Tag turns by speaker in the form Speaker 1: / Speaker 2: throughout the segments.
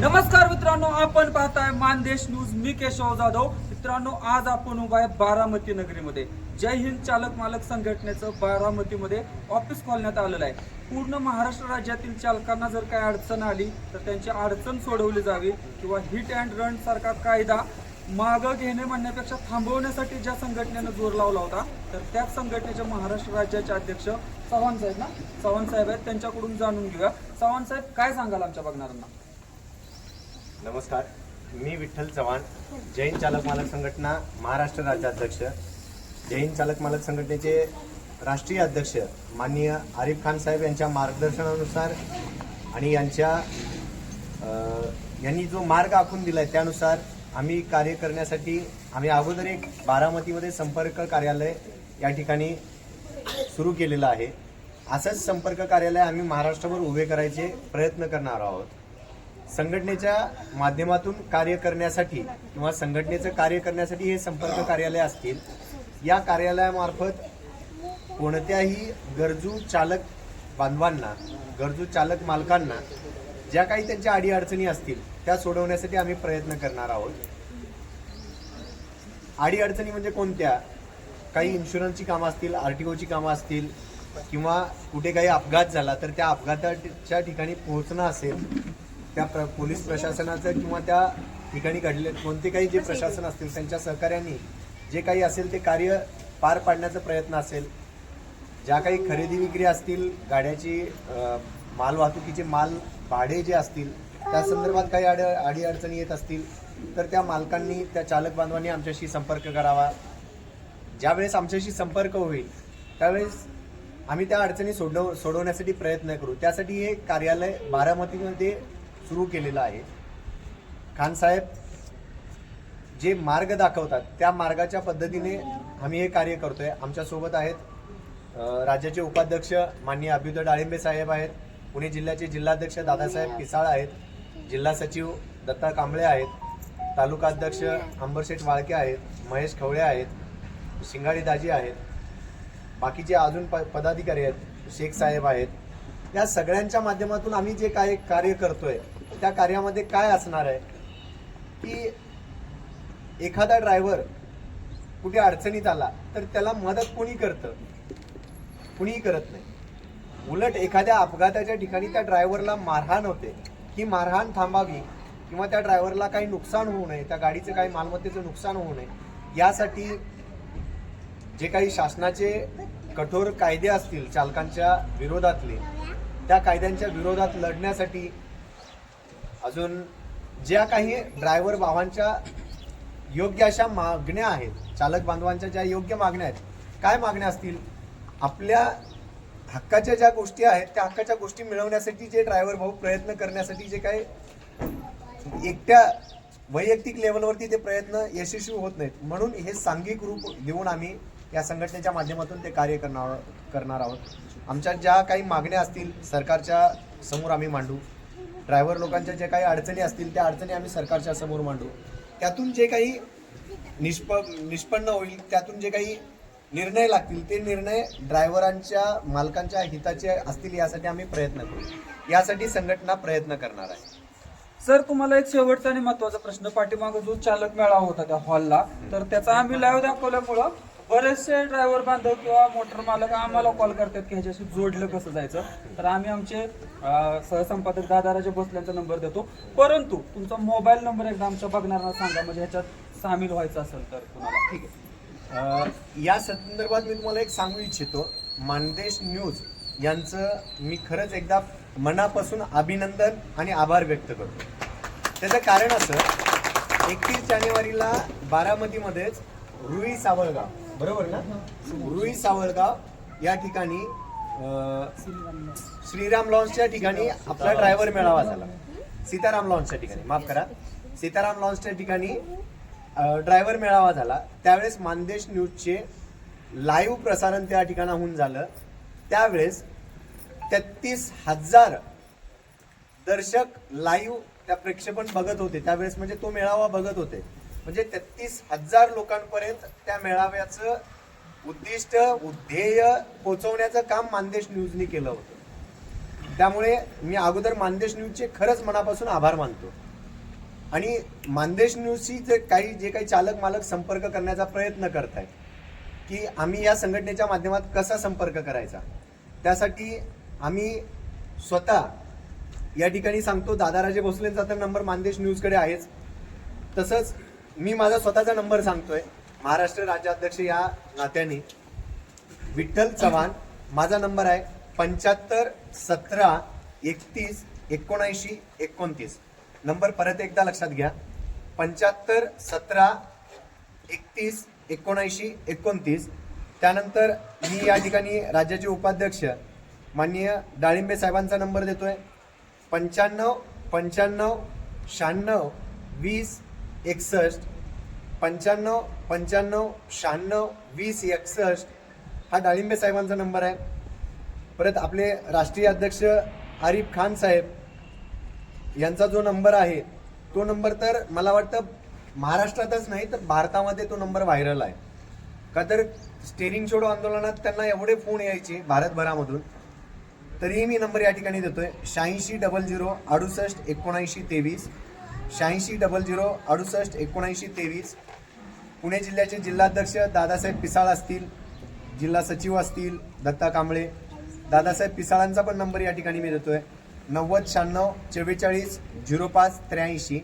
Speaker 1: नमस्कार मित्रांनो आपण पाहताय मानदेश न्यूज मी केशव जाधव. मित्रांनो आज आपण उभा आहे बारामती नगरीमध्ये. जय हिंद चालक मालक संघटनेचं बारामतीमध्ये ऑफिस खोलण्यात आलेलं आहे. पूर्ण महाराष्ट्र राज्यातील चालकांना जर काही अडचण आली तर त्यांची अडचण सोडवली जावी किंवा हिट अँड रन सारखा कायदा मागं घेणे म्हणण्यापेक्षा थांबवण्यासाठी ज्या संघटनेनं जोर लावला होता तर त्याच संघटनेच्या महाराष्ट्र राज्याचे अध्यक्ष चव्हाण साहेब ना? चव्हाण साहेब आहेत त्यांच्याकडून जाणून घेऊया. चव्हाण साहेब काय सांगाल आमच्या बघणाऱ्यांना?
Speaker 2: नमस्कार. मी विठ्ठल चव्हाण जैन चालक मालक संघटना महाराष्ट्र राज्याध्यक्ष. जैन चालक मालक संघटनेचे राष्ट्रीय अध्यक्ष माननीय आरिफ खान साहेब यांच्या मार्गदर्शनानुसार आणि यांच्या यांनी जो मार्ग आखून दिला आहे त्यानुसार आम्ही कार्य करण्यासाठी आम्ही अगोदर एक बारामतीमध्ये संपर्क कार्यालय या ठिकाणी सुरू केलेलं आहे. असंच संपर्क कार्यालय आम्ही महाराष्ट्रभर उभे करायचे प्रयत्न करणार आहोत. संघटनेच्या माध्यमातून कार्य करण्यासाठी किंवा संघटनेचं कार्य करण्यासाठी हे संपर्क कार्यालय असतील. या कार्यालयामार्फत कोणत्याही गरजू चालक बांधवांना गरजू चालक मालकांना ज्या काही त्यांच्या अडीअडचणी असतील त्या सोडवण्यासाठी आम्ही प्रयत्न करणार आहोत. अडीअडचणी म्हणजे कोणत्या? काही इन्शुरन्सची कामं असतील आर टी ओची कामं असतील किंवा कुठे काही अपघात झाला तर त्या अपघाताच्या ठिकाणी पोहोचणं असेल त्या प्र पोलीस प्रशासनाचं किंवा त्या ठिकाणी घडले कोणते काही जे प्रशासन असतील त्यांच्या सहकार्याने जे काही असेल ते कार्य पार पाडण्याचा प्रयत्न असेल ज्या काही खरेदी विक्री असतील गाड्याची माल वाहतुकीचे माल भाडे जे असतील त्या संदर्भात काही अड अडीअडचणी येत असतील तर त्या मालकांनी त्या चालक बांधवांनी आमच्याशी संपर्क करावा. ज्यावेळेस आमच्याशी संपर्क होईल त्यावेळेस आम्ही त्या अडचणी सोडव सोडवण्यासाठी प्रयत्न करू. त्यासाठी हे कार्यालय बारामतीमध्ये सुरू केलेलं आहे. खानसाहेब जे मार्ग दाखवतात त्या मार्गाच्या पद्धतीने आम्ही हे कार्य करतोय. आमच्यासोबत आहेत राज्याचे उपाध्यक्ष माननीय अभ्युदय डाळिंबे साहेब आहेत पुणे जिल्ह्याचे जिल्हाध्यक्ष दादासाहेब पिसाळ आहेत जिल्हा सचिव दत्ता कांबळे आहेत तालुका अध्यक्ष अंबरशेठ वाळके आहेत महेश खवळे आहेत शिंगाडी दाजी आहेत बाकीचे अजून प पदाधिकारी आहेत शेख साहेब आहेत. या सगळ्यांच्या माध्यमातून आम्ही जे काय कार्य करतोय त्या कार्यामध्ये काय असणार आहे? की एखादा ड्रायव्हर कुठे अडचणीत आला तर त्याला मदत कोणी करतं? कुणीही करत नाही. उलट एखाद्या अपघाताच्या ठिकाणी त्या ड्रायव्हरला मारहाण होते. ही मारहाण थांबावी किंवा त्या ड्रायव्हरला काही नुकसान होऊ नये त्या गाडीचं काही मालमत्तेचं नुकसान होऊ नये यासाठी जे काही शासनाचे कठोर कायदे असतील चालकांच्या विरोधातले त्या कायद्यांच्या विरोधात लढण्यासाठी अजून ज्या काही ड्रायव्हर भावांच्या योग्य अशा मागण्या आहेत चालक बांधवांच्या ज्या योग्य मागण्या आहेत काय मागण्या असतील? आपल्या हक्काच्या ज्या गोष्टी आहेत त्या हक्काच्या गोष्टी मिळवण्यासाठी जे ड्रायव्हर भाऊ प्रयत्न करण्यासाठी जे काही एकट्या वैयक्तिक लेवलवरती ते प्रयत्न यशस्वी होत नाहीत. म्हणून हे सांघिक रूप देऊन आम्ही या संघटनेच्या माध्यमातून ते कार्य करणार करणार आहोत. आमच्या ज्या काही मागण्या असतील सरकारच्या समोर आम्ही मांडू. ड्रायव्हर लोकांच्या ज्या काही अडचणी असतील त्या अडचणी आम्ही सरकारच्या समोर मांडू. त्यातून जे काही निष्प निष्पन्न होईल त्यातून जे काही निर्णय लागतील ते निर्णय ड्रायव्हरांच्या मालकांच्या हिताचे असतील यासाठी आम्ही प्रयत्न करू. यासाठी संघटना प्रयत्न करणार आहे.
Speaker 1: सर तुम्हाला एक शेवटचा आणि महत्त्वाचा प्रश्न. पाठीमागं जो चालक मेळावा होता त्या हॉलला तर त्याचा आम्ही लाईव्ह दाखवल्यामुळं बरेचसे ड्रायव्हर बांधव किंवा मोटर मालक आम्हाला कॉल करतात की ह्याच्याशी जोडलं कसं जायचं? तर आम्ही आमचे अं, सहसंपादक दादाराजे भोसल्यांचा नंबर देतो. परंतु तुमचा मोबाईल नंबर एकदा आमच्या बघणाऱ्यांना सांगा म्हणजे ह्याच्यात सामील व्हायचं असेल तर तुम्हाला. ठीक आहे.
Speaker 2: अ, या संदर्भात मी तुम्हाला एक सांगू इच्छितो. मानदेश न्यूज यांचं मी खरंच एकदा मनापासून अभिनंदन आणि आभार व्यक्त करतो. त्याचं कारण असं एकतीस जानेवारीला बारामतीमध्येच रुई सावळगाव. बरोबर ना? रुई सावळगाव या ठिकाणी श्रीराम लॉन्सच्या ठिकाणी आपला ड्रायव्हर मेळावा झाला. सीताराम लॉन्सच्या ठिकाणी. माफ करा. सीताराम लॉन्सच्या ठिकाणी ड्रायव्हर मेळावा झाला. त्यावेळेस मानदेश न्यूजचे लाईव्ह प्रसारण त्या ठिकाणाहून झालं. त्यावेळेस तेहतीस हजार दर्शक लाईव्ह त्या प्रेक्षेपण बघत होते. त्यावेळेस म्हणजे तो मेळावा बघत होते. म्हणजे तेहतीस हजार लोकांपर्यंत त्या मेळाव्याचं उद्दिष्ट उद्ध्येय पोहोचवण्याचं काम मानदेश न्यूजनी केलं होतं. त्यामुळे मी अगोदर मानदेश न्यूजचे खरंच मनापासून आभार मानतो. आणि मानदेश न्यूजशी जे काही जे काही चालक मालक संपर्क करण्याचा प्रयत्न करतायत की आम्ही या संघटनेच्या माध्यमात कसा संपर्क करायचा? त्यासाठी आम्ही स्वतः या ठिकाणी सांगतो दादाराजे भोसलेंचा तर नंबर मानदेश न्यूजकडे आहेच. तसंच मी माझा स्वतःचा नंबर सांगतोय. महाराष्ट्र राज्याध्यक्ष या नात्याने. विठ्ठल चव्हाण माझा नंबर आहे पंच्याहत्तर सतरा एकतीस एकोणऐंशी एकोणतीस. नंबर परत एकदा लक्षात घ्या. पंच्याहत्तर सतरा एकतीस एकोणऐंशी एकोणतीस. त्यानंतर मी या ठिकाणी राज्याचे उपाध्यक्ष माननीय डाळिंबे साहेबांचा नंबर देतोय. पंच्याण्णव पंच्याण्णव शहाण्णव वीस एकसष्ट पंच्याण्णव पंच्याण्णव शहाण्णव वीस एकसष्ट. हा डाळिंबे साहेबांचा नंबर आहे. परत आपले राष्ट्रीय अध्यक्ष आरिफ खान साहेब यांचा जो नंबर आहे तो नंबर तर मला वाटतं महाराष्ट्रातच नाही तर भारतामध्ये तो नंबर व्हायरल आहे. का तर स्टेरिंग छोडो आंदोलनात त्यांना एवढे फोन यायचे भारतभरामधून तरीही मी नंबर या ठिकाणी देतोय. शहाऐंशी डबल झिरो अडुसष्ट एकोणऐंशी तेवीस. शहाऐंशी डबल झिरो अडुसष्ट एकोणऐंशी तेवीस. पुणे जिल्ह्याचे जिल्हाध्यक्ष दादासाहेब पिसाळ असतील जिल्हा सचिव असतील दत्ता कांबळे. दादासाहेब पिसाळांचा पण नंबर या ठिकाणी मी देतोय. नव्वद शहाण्णव चव्वेचाळीस झिरो पाच त्र्याऐंशी.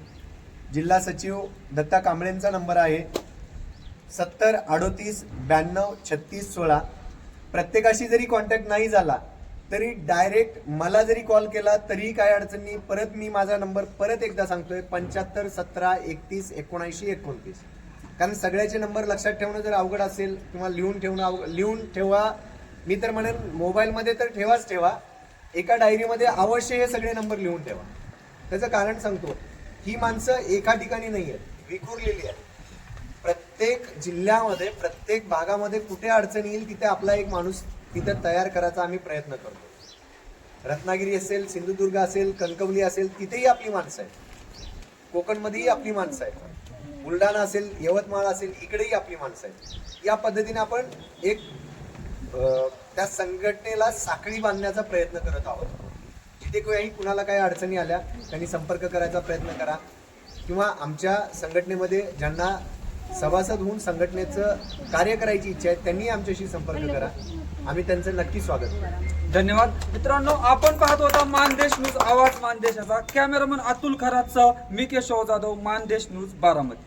Speaker 2: जिल्हा सचिव दत्ता कांबळेंचा नंबर आहे सत्तर अडोतीस ब्याण्णव छत्तीस सोळा. प्रत्येकाशी जरी कॉन्टॅक्ट नाही झाला तरी डायरेक्ट मला जरी कॉल केला तरीही काय अडचण नाही. परत मी माझा नंबर परत एकदा सांगतोय पंच्याहत्तर सतरा एकतीस एकोणऐंशी एकोणतीस. कारण सगळ्याचे नंबर लक्षात ठेवणं जर अवघड असेल किंवा लिहून ठेवणं अवघड लिहून ठेवा. मी तर म्हणेन मोबाईलमध्ये तर ठेवाच ठेवा. एका डायरीमध्ये अवश्य हे सगळे नंबर लिहून ठेवा. त्याचं कारण सांगतो. ही माणसं एका ठिकाणी नाही आहेत विखुरलेली आहेत. प्रत्येक जिल्ह्यामध्ये प्रत्येक भागामध्ये कुठे अडचण येईल तिथे आपला एक माणूस तिथं तयार करायचा आम्ही प्रयत्न करतो. रत्नागिरी असेल सिंधुदुर्ग असेल कणकवली असेल तिथेही आपली माणसं आहेत. कोकणमध्येही आपली माणसं आहेत. बुलढाणा असेल यवतमाळ असेल इकडेही आपली माणसं आहेत. या पद्धतीने आपण एक त्या संघटनेला साखळी बांधण्याचा प्रयत्न करत आहोत. जिथे काही कुणाला काही अडचणी आल्या त्यांनी संपर्क करायचा प्रयत्न करा. किंवा आमच्या संघटनेमध्ये ज्यांना सभासद होऊन संघटनेचं कार्य करायची इच्छा आहे त्यांनी आमच्याशी संपर्क करा. आम्ही त्यांचं नक्की स्वागत करू.
Speaker 1: धन्यवाद. मित्रांनो आपण पाहत होता मानदेश न्यूज आवाज मानदेशाचा कॅमेरामन अतुल खरातचा मी केशव जाधव मानदेश न्यूज बारामती.